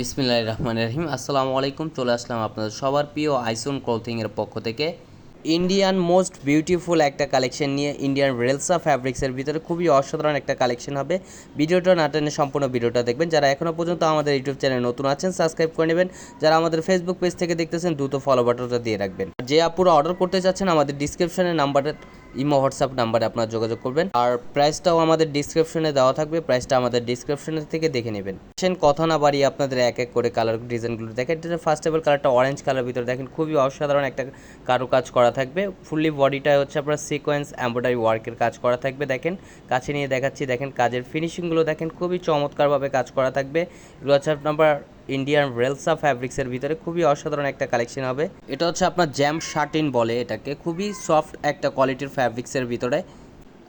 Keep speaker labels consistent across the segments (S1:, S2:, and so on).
S1: বিসমিল্লাহ রহমান রহিম। আসসালামু আলাইকুম, চলে আসলাম আপনাদের সবার প্রিয় আইসন ক্লথিংয়ের পক্ষ থেকে। ইন্ডিয়ান মোস্ট বিউটিফুল একটা কালেকশন নিয়ে ইন্ডিয়ান রেলসা ফ্যাব্রিক্সের ভিতরে খুবই অসাধারণ একটা কালেকশন হবে। ভিডিওটা না টেনে সম্পূর্ণ ভিডিওটা দেখবেন। যারা এখনও পর্যন্ত আমাদের ইউটিউব চ্যানেল নতুন আছেন সাবস্ক্রাইব করে নেবেন। যারা আমাদের ফেসবুক পেজ থেকে দেখতেছেন, দ্রুত ফলো বাটনটা দিয়ে রাখবেন। যে আপুরা অর্ডার করতে চাচ্ছেন, আমাদের ডিসক্রিপশনের নাম্বারে ইমো, হোয়াটসঅ্যাপ নাম্বারে আপনারা যোগাযোগ করবেন। আর প্রাইসটাও আমাদের ডিসক্রিপশনে দেওয়া থাকবে। প্রাইসটা আমাদের ডিসক্রিপশনের থেকে দেখে নেবেন। সেন কথা না বাড়িয়ে আপনাদের এক এক করে কালার ডিজাইনগুলো দেখেন ফার্স্ট অফ অল কালারটা অরেঞ্জ কালার ভিতরে দেখেন, খুবই অসাধারণ একটা কারুকাজ করা থাকবে। ফুললি বডিটা হচ্ছে আপনার সিকোয়েন্স এমব্রয়ডারি ওয়ার্কের কাজ করা থাকবে, দেখেন। কাছে নিয়ে দেখাচ্ছি, দেখেন, কাজের ফিনিশিংগুলো দেখেন, খুবই চমৎকারভাবে কাজ করা থাকবে। হচ্ছে আপনার ইন্ডিয়ান রেলসা ফ্যাব্রিক্সের ভিতরে খুবই অসাধারণ একটা কালেকশন হবে। এটা হচ্ছে আপনার জ্যাম শার্টিন বলে এটাকে। খুবই সফট একটা কোয়ালিটির ফ্যাব্রিক্সের ভিতরে।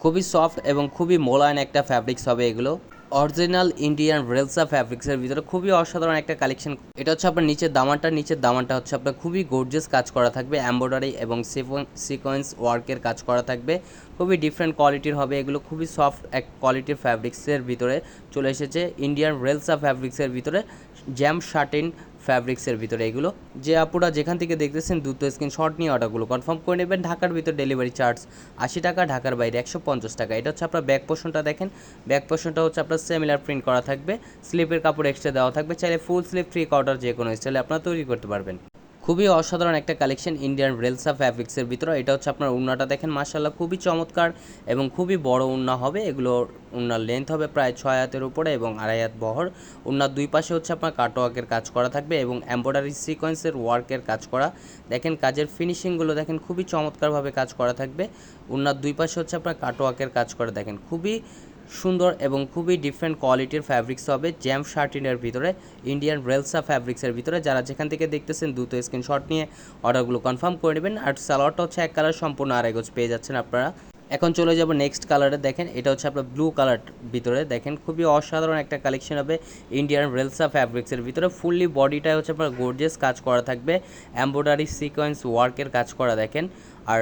S1: খুবই সফট এবং খুবই মোলায়েন একটা ফ্যাব্রিক্স হবে এগুলো। অরিজিনাল ইন্ডিয়ান রেলসা ফ্যাব্রিক্সের ভিতরে খুবই অসাধারণ একটা কালেকশন এটা হচ্ছে আপনার নিচের দামানটা। নিচের দামানটা হচ্ছে আপনার খুবই গর্জিয়াস কাজ করা থাকবে। এমব্রয়ডারি এবং সিকোয়েন্স ওয়ার্কের কাজ করা থাকবে। খুবই ডিফারেন্ট কোয়ালিটির হবে এগুলো। খুবই সফট এক কোয়ালিটির ফ্যাব্রিক্সের ভিতরে চলে এসেছে। ইন্ডিয়ান রেলসা ফ্যাব্রিক্সের ভিতরে জ্যাম শার্টিন ফ্যাব্রিক্সের ভিতরে এগুলো। যে আপুরা যেখান থেকে দেখতেছেন দ্রুত স্ক্রিনশট নিয়ে অর্ডারগুলো কনফার্ম করে নেবেন। ঢাকার ভিতর ডেলিভারি চার্জ আশি টাকা, ঢাকার বাইরে একশো পঞ্চাশ টাকা। এটা হচ্ছে আপনার ব্যাক পোর্শনটা দেখেন। ব্যাক পোর্শনটা হচ্ছে আপনার সেমিলার প্রিন্ট করা থাকবে। স্লিপের কাপড় এক্সট্রা দেওয়া থাকবে। চাইলে ফুল স্লিপ ফ্রি কোয়ার্টার যে কোনো স্টাইলে আপনারা তৈরি করতে পারবেন। খুবই অসাধারণ একটা কালেকশন ইন্ডিয়ান রেলসা ফ্যাব্রিক্সের ভিতরে। এটা হচ্ছে আপনার উন্নাটা দেখেন মার্শাল্লাহ খুবই চমৎকার এবং খুবই বড় উন্না হবে। এগুলো উন্নার লেন্থ হবে প্রায় ছয় হাতের উপরে এবং আড়াই হাত বহর। উন্নার দুই পাশে হচ্ছে আপনার কাটওয়ার্কের কাজ করা থাকবে এবং এম্ব্রয়ডারি সিকোয়েন্সের ওয়ার্কের কাজ করা। দেখেন, কাজের ফিনিশিংগুলো দেখেন, খুবই চমৎকারভাবে কাজ করা থাকবে। উন্নার দুই পাশে হচ্ছে আপনার কাটওয়ার্কের কাজ করা। দেখেন, খুবই সুন্দর এবং খুবই ডিফারেন্ট কোয়ালিটির ফ্যাব্রিক্স হবে জ্যাম শার্টিনের ভিতরে ইন্ডিয়ান রেলসা ফ্যাব্রিক্সের ভিতরে। যারা যেখান থেকে দেখতেছেন, দ্রুত স্ক্রিনশট নিয়ে অর্ডারগুলো কনফার্ম করে নেবেন। আর সালোয়ারটা হচ্ছে এক কালার সম্পূর্ণ আড়াই গজ পেয়ে যাচ্ছেন আপনারা। এখন চলে যাব নেক্সট কালারে দেখেন, এটা হচ্ছে আপনার ব্লু কালার ভিতরে। দেখেন, খুবই অসাধারণ একটা কালেকশন হবে ইন্ডিয়ান রেলসা ফ্যাব্রিক্সের ভিতরে। ফুললি বডিটাই হচ্ছে আপনার গোর্জেস কাজ করা থাকবে। এম্ব্রয়ডারি সিকোয়েন্স ওয়ার্কের কাজ করা, দেখেন। আর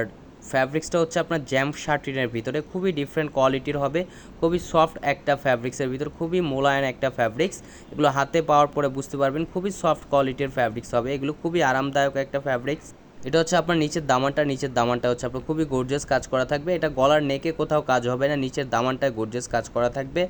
S1: ফ্যাব্রিক্সটা হচ্ছে আপনার জ্যাম শার্টিনের ভিতরে, খুবই ডিফারেন্ট কোয়ালিটির হবে, খুবই সফট একটা ফ্যাব্রিক্সের ভিতরে, খুবই মোলায়েন একটা ফ্যাব্রিক্স এগুলো হাতে পাওয়ার পরে বুঝতে পারবেন, খুবই সফট কোয়ালিটির ফ্যাব্রিক্স হবে, এগুলো খুবই আরামদায়ক একটা ফ্যাব্রিক্স এটা হচ্ছে আপনার নিচের দামানটা নিচের দামানটা হচ্ছে আপনার খুবই গর্জিয়াস কাজ করা থাকবে, এটা গলার নেকে কোথাও কাজ হবে না, নিচের দামানটায় গর্জিয়াস কাজ করা থাকবে।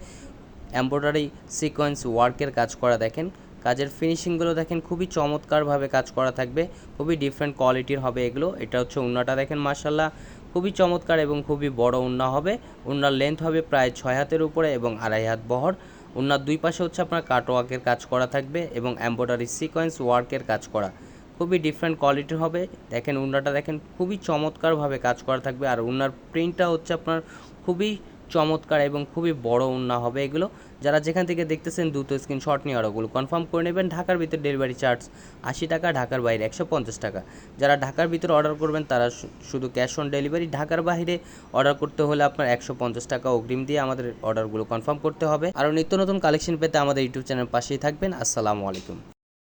S1: এমব্রয়ডারি সিকোয়েন্স ওয়ার্কের কাজ করা দেখেন কাজের ফিনিশিংগুলো দেখেন খুবই চমৎকারভাবে কাজ করা থাকবে, খুবই ডিফারেন্ট কোয়ালিটির হবে এগুলো। এটা হচ্ছে উন্নাটা দেখেন মার্শাল্লাহ খুবই চমৎকার এবং খুবই বড় উন্না হবে। উন্নার লেন্থ হবে প্রায় ছয় হাতের উপরে এবং আড়াই হাত বহর। উন্নার দুই পাশে হচ্ছে আপনার কাটওয়ার্কের কাজ করা থাকবে এবং এমব্রয়ডারি সিকোয়েন্স ওয়ার্কের কাজ করা। খুবই ডিফারেন্ট কোয়ালিটির হবে। দেখেন উন্নাটা দেখেন খুবই চমৎকারভাবে কাজ করা থাকবে। আর উন্নার প্রিন্টটা হচ্ছে আপনার খুবই চমৎকার এবং খুবই বড় উন্না হবে এগুলো। যারা যেখান থেকে দেখতেছেন দ্রুত স্ক্রিনশট নিয়ে ওগুলো কনফার্ম করে নেবেন, ঢাকার ভিতর ডেলিভারি চার্জ আশি টাকা, ঢাকার বাইরে একশো পঞ্চাশ টাকা। যারা ঢাকার ভিতরে অর্ডার করবেন, তারা শুধু ক্যাশ অন ডেলিভারি ঢাকার বাইরে অর্ডার করতে হলে আপনার একশো পঞ্চাশ টাকা অগ্রিম দিয়ে আমাদের অর্ডারগুলো কনফার্ম করতে হবে। আরও নিত্য নতুন কালেকশন পেতে আমাদের ইউটিউব চ্যানেল পাশেই থাকবেন। আসসালামু আলাইকুম।